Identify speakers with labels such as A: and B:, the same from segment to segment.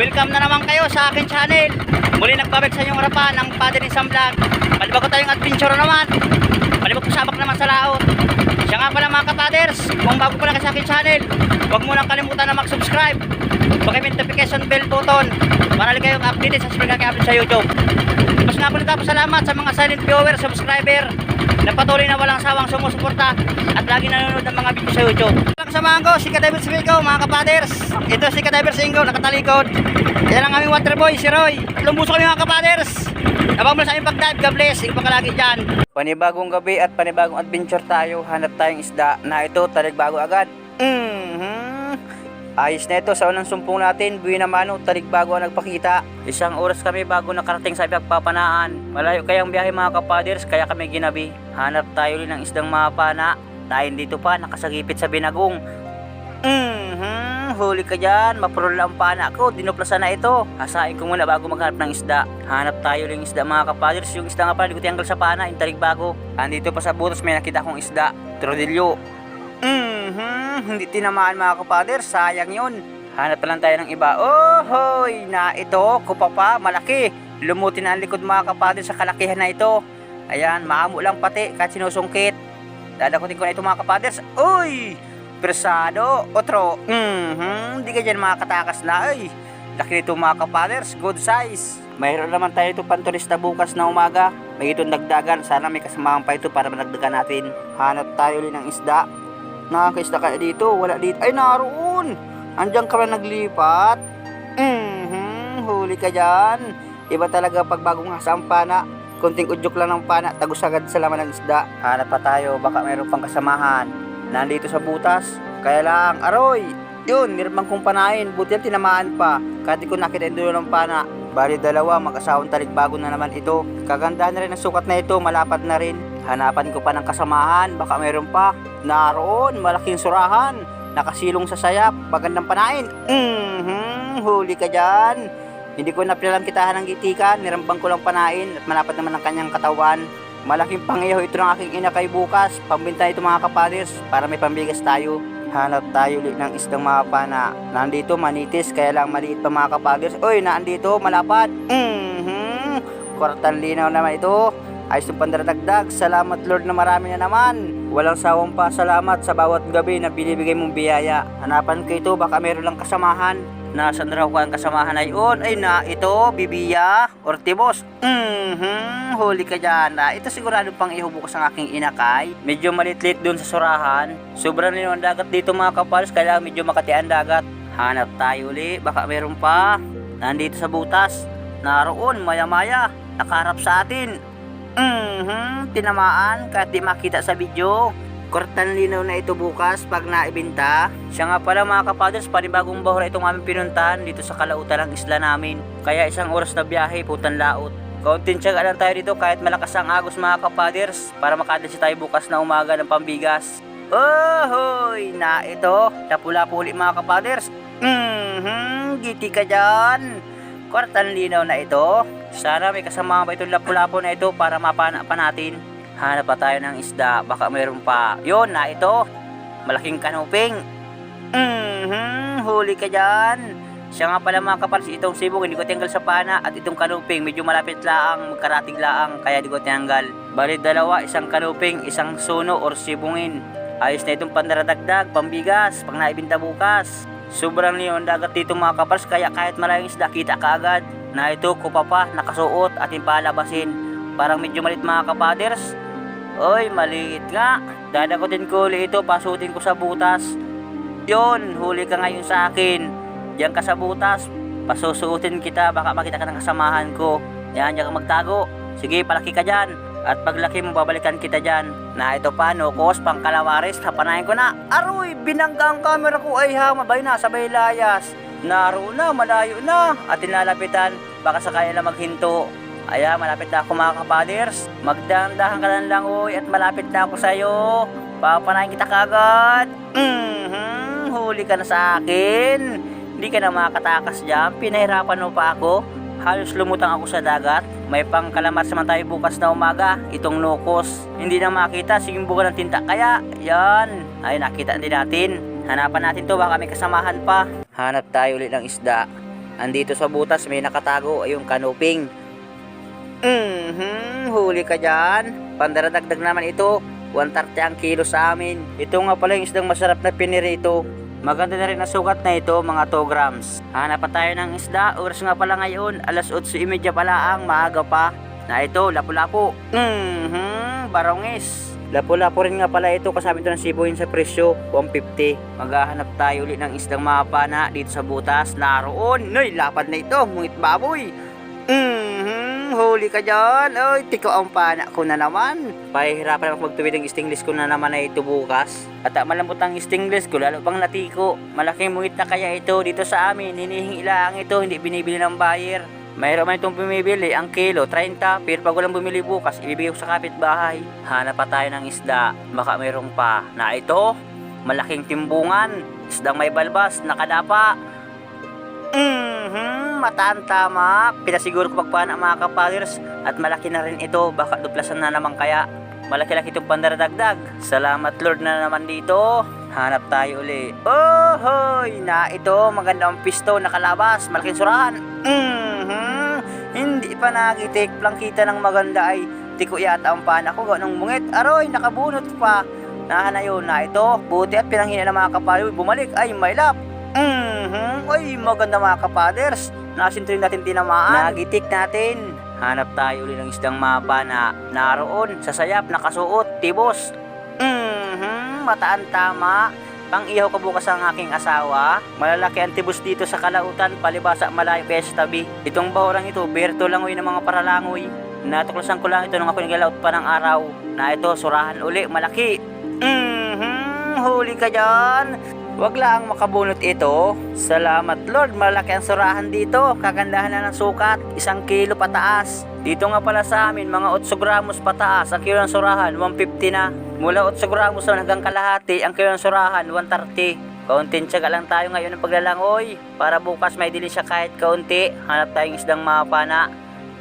A: Welcome na naman kayo sa akin channel. Muli nagbabalik sa inyong harapan ang Padre Isang Vlog. Malibag ko tayong adventure naman Malibag ko sabak naman sa laot Siya nga pala mga kapaders Kung bago pa lang kayo sa akin channel Huwag mo lang kalimutan na mag-subscribe Paki notification bell button Para lang kayong updated sa mga upload sa YouTube Tapos nga po nito salamat sa mga silent viewer, subscriber na patuloy na walang sawang sumusuporta at lagi nanonood ng mga video sa YouTube. Kasamahan ko si Kadivers Rico, mga kapaders. Ito si Kadivers Ingo, nakatalikod. Yan ang aming water boy, si Roy. Tatlong buso kami mga kapaders. Abang mo sa aming pag-dive, God bless. Ikaw kalagi dyan. Panibagong gabi at panibagong adventure tayo. Hanap tayong isda na ito, taligbago agad. Mhm. Ayos na ito sa unang sumpong natin, buwi naman o taligbago ang nagpakita. Isang oras kami bago nakarating sa pagpapanaan. Malayo kayang biyahe mga kapaders, kaya kami ginabi. Hanap tayo rin ng isdang mapana. Dahil dito pa, nakasagipit sa binagong. Mhm, huli ka dyan, mapurol ang pana ko, dinuplasan na ito. Hasain ko muna bago maghanap ng isda. Hanap tayo ng isda mga kapaders, yung isda nga pala, tiyanggal sa pana, yung taligbago. Andito pa sa butas, may nakita kong isda, trodilyo. Mhm, hindi tinamaan mga kapader, sayang yun. Hanap lang tayo ng iba. Oh, hoy, na ito, kupapa, malaki. Lumutin na ang likod mga kapader sa kalakihan na ito. Ayan, maamo lang pati, kahit sinusungkit. Dadakutin ko na ito mga kapaders. Uy, persado, otro. Mhm, hindi ka dyan mga katakas na, ay. Laki nito mga kapaders, good size. Mayroon naman tayo ito panturista bukas na umaga. May itong dagdagan, sana may kasamahan pa ito para managdagan natin. Hanap tayo ulit ng isda. Nakakaisda kaya dito? Wala dito. Ay, naroon! Andiyan ka naglipat? Mhm, huli ka dyan. Iba talaga pag bagong hasa ang pana. Kunting udyok lang ng pana, tagos agad sa laman ng isda. Hanap pa tayo, baka mayroon pang kasamahan. Nandito sa butas. Kaya lang, aroy! Yun, nirmang kong panain. Buti yan tinamaan pa. Kahit di ko nakita yung dulo ng pana. Bali dalawa, mag-asawang talikbago na naman ito. Kagandahan na rin ang sukat na ito, malapad na rin. Hanapan ko pa ng kasamahan, baka mayroon pa. Naroon, malaking surahan. Nakasilong sa sayap, magandang panain. Mhm, huli ka dyan. Hindi ko na pinalang kitahan ng gitikan, nirambang ko lang panain at malapad naman ang kanyang katawan. Malaking pangiyaw ito ng aking ina kay bukas. Pambinta ito mga kapaders para may pambigas tayo. Hanap tayo ulit ng isdang mga pana. Nandito manitis kaya lang maliit pa mga kapaders. Uy, naandito malapad. Mhm. Kwartan linaw naman ito. Ayos yung pandaradagdag. Salamat Lord na marami na naman. Walang sawang pa salamat sa bawat gabi na binibigay mong biyaya. Hanapan ko ito, baka meron lang kasamahan. Nasaan raw ka ang kasamahan na yun? Ay na, ito, Bibiya, Ortibos. Mhm, huli ka dyan. Ah, ito sigurado pang ihubukas ang aking inakay. Medyo malitlit dun sa surahan. Sobrang lino ang dagat dito mga kapalos, kaya medyo makati ang dagat. Hanap tayo uli, baka meron pa. Nandito sa butas. Naroon, maya-maya. Nakaharap sa atin. Mhm, tinamaan kahit di makita sa video. Kortan linaw na ito bukas pag naibinta. Siya nga pala mga kapaders, panibagong bahura itong aming pinuntahan dito sa kalautan ng isla namin. Kaya isang oras na biyahe, putan laot. Kaunting tiyaga lang tayo dito kahit malakas ang agos mga kapaders para makadalsi tayo bukas na umaga ng pambigas. Ohoy! Na ito, lapula-puli mga kapaders. Mhm, giti ka dyan. Kwartan linaw na ito. Sana may kasama pa itong lapu-lapo na ito para mapana pa natin. Hanap pa tayo ng isda, baka mayroon pa. Yun na ito. Malaking kanuping. Mhm, huli ka dyan. Siya nga pala mga kapals, itong sibong hindi ko tanggal sa pana at itong kanuping medyo malapit laang, magkarating laang, kaya di ko tanggal. Bali dalawa, isang kanuping, isang suno or sibungin. Ayos na itong pandaradagdag, pambigas, pang naibinta bukas. Sobrang liyon dagat dito mga kapals, kaya kahit malayong isda, kita kaagad. Na ito, kupa pa, nakasuot at impalabasin. Parang medyo malit mga kapaders. Oy, maliit nga. Dadakutin ko ulit ito, pasutin ko sa butas. Yon, huli ka ngayon sa akin. Diyan ka sa butas, pasusuotin kita, baka makita ka ng kasamahan ko. Yan, diyan ka magtago. Sige, palaki ka dyan. At paglaki mo, babalikan kita dyan. Na ito pa, no, kos, pang kalawares, hapanayin ko na. Aroy, binangga ang camera ko ay ha, mabay na, sabay layas. Naro na, malayo na. At tinalapitan, baka sakaya lang maghinto. Aya, malapit na ako mga kapaders. Magdahan-dahan ka lang lang, uy, at malapit na ako sa'yo. Papanayin kita kagad. Mhm, huli ka na sa akin. Hindi ka na makatakas dyan. Pinahirapan mo pa ako. Halos lumutang ako sa dagat. May pang kalamar naman tayo bukas na umaga. Itong nukos. Hindi na makita. Sige buka ng tinta. Kaya, yan. Ay, nakita din natin. Hanapan natin to. Baka may kasamahan pa. Hanap tayo ulit ng isda. Andito sa butas may nakatago ay yung kanuping. Mhm, huli ka dyan. Pandaradagdag naman ito. 130 ang kilo sa amin. Ito nga pala yung isdang masarap na pinirito. Maganda na rin ang sukat na ito, mga 2 grams. Hanap pa tayo ng isda. Oras nga pala ngayon, alas 8.30 pala ang maaga pa. Na ito, lapu-lapu. Mhm, barongis. Lapu-lapu rin nga pala ito kasama ito ng sibuin sa presyo, 150. Maghahanap tayo ulit ng isdang mapana dito sa butas. Naroon, noy, lapad na ito, mungit baboy. Mhm, huli ka dyan. Oy, tiko ang pana ko na naman. Pahihirapan ako magtuwid ang stingless ko na naman na ito bukas. At malambot ang stingless ko, lalo pang natiko. Malaking muhit na kaya ito dito sa amin. Hinihingi lang ito, hindi binibili ng buyer. Mayroon man itong bumibili, ang kilo, 30. Pero pag walang bumili bukas, ibibigay ko sa kapitbahay. Hanap pa tayo ng isda. Baka mayroong pa. Na ito, malaking timbungan. Isdang may balbas, nakadapa. Mhm, mataan tama. Pinasiguro ko pagpana mga kapagers at malaki na rin ito. Baka duplasan na naman kaya. Malaki-laki itong pandaradagdag. Salamat Lord na naman dito. Hanap tayo uli. Oh, hoy! Na ito, magandang pisto nakalabas. Malaking surahan. Mhm, hindi pa nagitik. Plangkita ng maganda ay tiko yata ang pana ko. Ganong mungit. Aroy, nakabunot pa. Nahan na na ito. Buti at pinanghina ng mga kapaloy. Bumalik. Ay, may lap. Mhm. Ay, maganda mga kapaders. Nasintuin natin tinamaan. Nagitik natin. Hanap tayo ulit ng isdang mapa na naroon sa sayap nakasuot, tibos. Mhm. Mataan tama. Pang ihaw ko bukas ang aking asawa. Malalaki ang tibos dito sa kalautan, palibasa malayo kaya sa tabi. Itong bahurang ito, berto langoy ng mga paralangoy. Natuklasan ko lang ito nung ako nagalaot pa ng araw. Na ito, surahan uli, malaki. Mhm. Huli ka dyan. Wag lang makabunot ito. Salamat Lord, malaki ang surahan dito. Kagandahan na ng sukat, isang kilo pataas. Dito nga pala sa amin, mga 8 gramos pataas. Ang kilo ng surahan, 150 na. Mula 8 gramos na hanggang kalahati, ang kilo ng surahan, 130. Kaunting tiyaga lang tayo ngayon ng paglalangoy. Para bukas may dili siya kahit kaunti. Hanap tayong isdang mapana.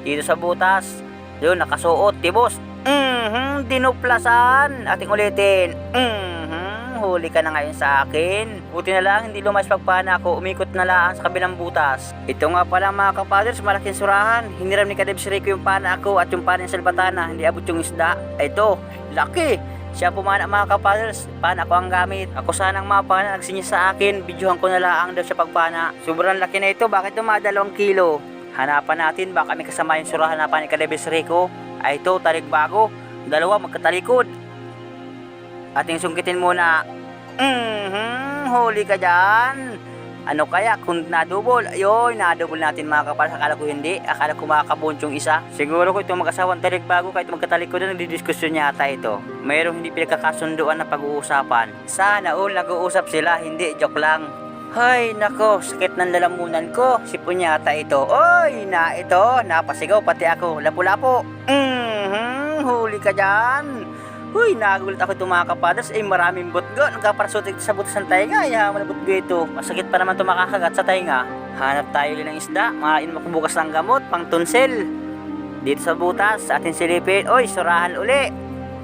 A: Dito sa butas. Yun, nakasuot, tibos. Mhm, dinuplasan. Ating ulitin. Mhm, huli ka na ngayon sa akin. Buti na lang, hindi lumas pagpana ako. Umikot na lang sa kabilang butas. Ito nga pala mga kapaders, malaking surahan. Hiniram ni Kadeb Rico yung pana ako at yung pana ng salbatana. Hindi abot yung isda. Ito, laki. Siya pumana mga kapaders. Pana ko ang gamit. Ako sanang mapana nagsinya sa akin. Videohan ko na lang daw siya pagpana. Sobrang laki na ito. Bakit dumadalawang kilo? Hanapan natin baka may kasama yung surahan na pa ni Kadebes Rico. Ay ito, tarik bago. Dalawa magkatalikod. Ating sungkitin muna. Mhm, huli ka dyan. Ano kaya kung nadubol? Ayun, nadubol natin mga kapal. Akala ko hindi. Akala ko makakabunch yung isa. Siguro ko itong mag-asawang tarik bago kahit magkatalikod na nagdidiskusyon yata ito. Mayroong hindi pinagkakasunduan na pag-uusapan. Sana all nag-uusap sila, hindi joke lang. Hay, nako, sakit ng lalamunan ko. Sipon yata ito. Oy, na ito. Napasigaw pati ako. Lapu-lapu. Mhm, huli ka dyan. Uy, nagulat ako itong mga kapadas. Eh, maraming butgo. Nagkaparasutik sa butas ng tainga. Ay, haman na butgo ito. Masakit pa naman ito makakagat sa tainga. Hanap tayo ulit ng isda. Makain makubukas ng gamot, pang tunsil. Dito sa butas, sa ating silipin. Uy, surahan uli.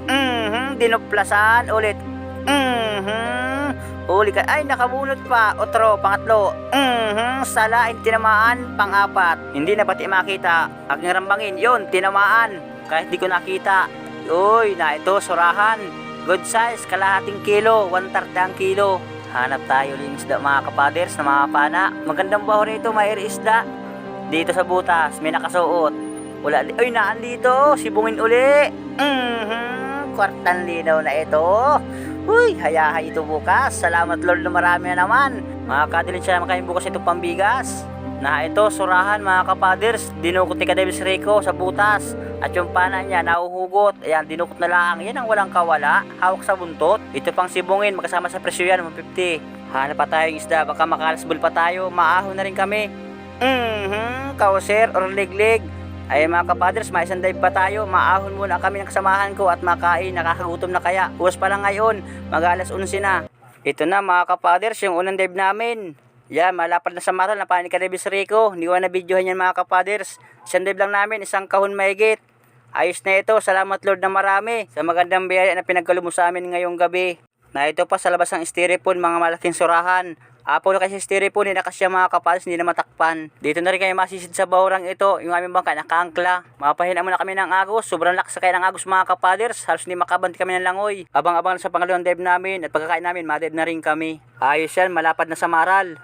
A: Mhm, dinuplasan ulit. Mhm. Huli ka. Ay, nakabunot pa. Otro, pangatlo. Mhm, sala, tinamaan, pang-apat. Hindi na pati makita. Aking rambangin, yon tinamaan. Kahit di ko nakita. Uy, na ito, surahan. Good size, kalahating kilo, 130 ang kilo. Hanap tayo ng isda mga kapaders na mga pana. Magandang baho rito, may isda. Dito sa butas, may nakasuot. Wala, ay naan dito, sibungin uli. Mhm, kwartan linaw na ito. Uy, hayahay ito bukas. Salamat Lord na marami na naman. Makakadilin siya naman kayo bukas ito pambigas. Na ito, surahan mga kapaders. Dinukot ni Kadebis Rico sa butas. At yung pana niya, nahuhugot. Ayan, dinukot na lang. Yan ang walang kawala. Hawak sa buntot. Ito pang sibungin, magkasama sa presyo yan, 150. Hanap pa tayong isda, baka makalasbol pa tayo. Maahon na rin kami. Mhm, kauser or liglig. Ay mga kapaders, may isang dive pa tayo. Maahon muna kami ng kasamahan ko at makain. Nakakagutom na kaya. Uwas pa lang ngayon. Mag alas 11 na. Ito na mga kapaders, yung unang dive namin. Yan, malapad na sa maral na panik ka Davis Rico. Hindi ko na videohan yan mga kapaders. Dive lang namin, isang kahon maigit. Ayos na ito, salamat Lord na marami sa magandang biyaya na pinagkalo mo sa amin ngayong gabi. Na ito pa sa labas ng styrofoam mga malaking surahan. Apollo kasi styrofoam, hindi na kasi mga kapads, hindi na matakpan. Dito na rin kayo masisid sa bahurang ito, yung aming bangka nakaangkla. Mapahina muna kami ng agos, sobrang lakas kaya ng agos mga kapaders, halos hindi makabanti kami ng langoy. Abang-abang sa pangalawang dive namin at pagkakain namin, madive na rin kami. Ayos yan, malapad na sa maral.